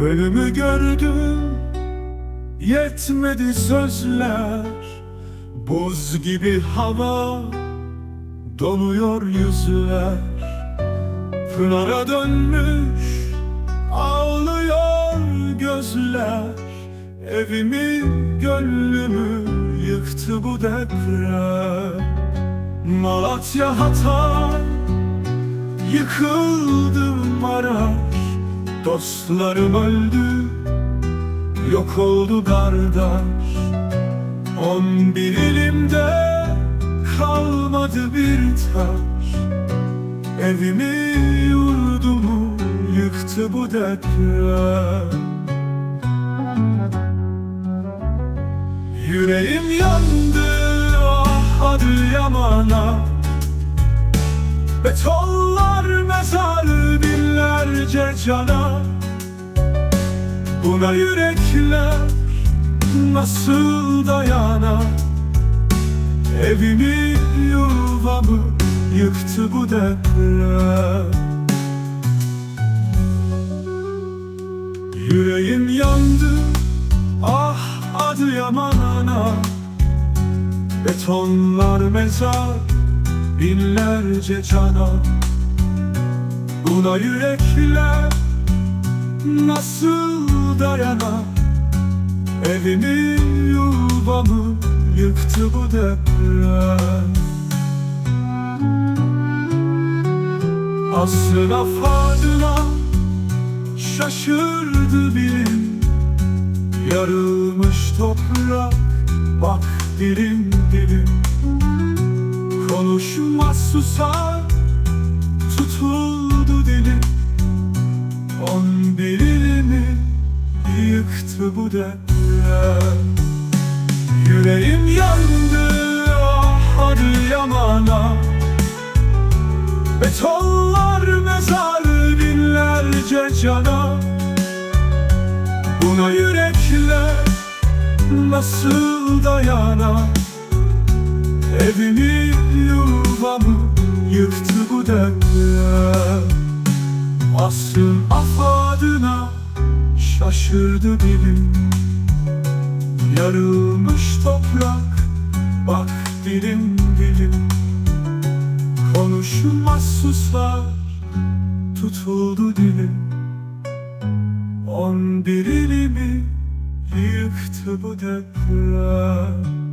Ölümü gördüm Yetmedi sözler. Buz gibi hava Donuyor yüzler. Pınara dönmüş Ağlıyor gözler. Evimi gönlümü Yıktı bu deprem. Malatya Hatay Yıkıldı Maraş Dostlarım öldü Yok oldu kardeş. On bir elimde Kalmadı bir taş. Evimi yurdumu Yıktı bu deprem. Yüreğim yandı ah Adıyaman'a Betonlar mezar binlerce cana Buna yürekler nasıl dayanar? Evimi yuvamı yıktı bu deprem. Yüreğim yandı ah Adıyaman ana. Betonlar mezar binlerce cana. Buna yürekler nasıl dayanar Evimi yuvamı yıktı bu deprem. Asrın afadına şaşırdı bilim. Yarılmış toprak bak dilim dilim. Konuşmaz susar yıktı bu deprem Yüreğim yandı ah Adıyaman'a Betonlar mezar binlerce cana. Buna yürekler nasıl dayanar? Evimi yuvamı yıktı bu deprem şaşırdı dilim. Yarılmış toprak. Bak dilim dilim. Konuşmaz suslar. Tutuldu dilim. On bir ilimi yıktı bu deprem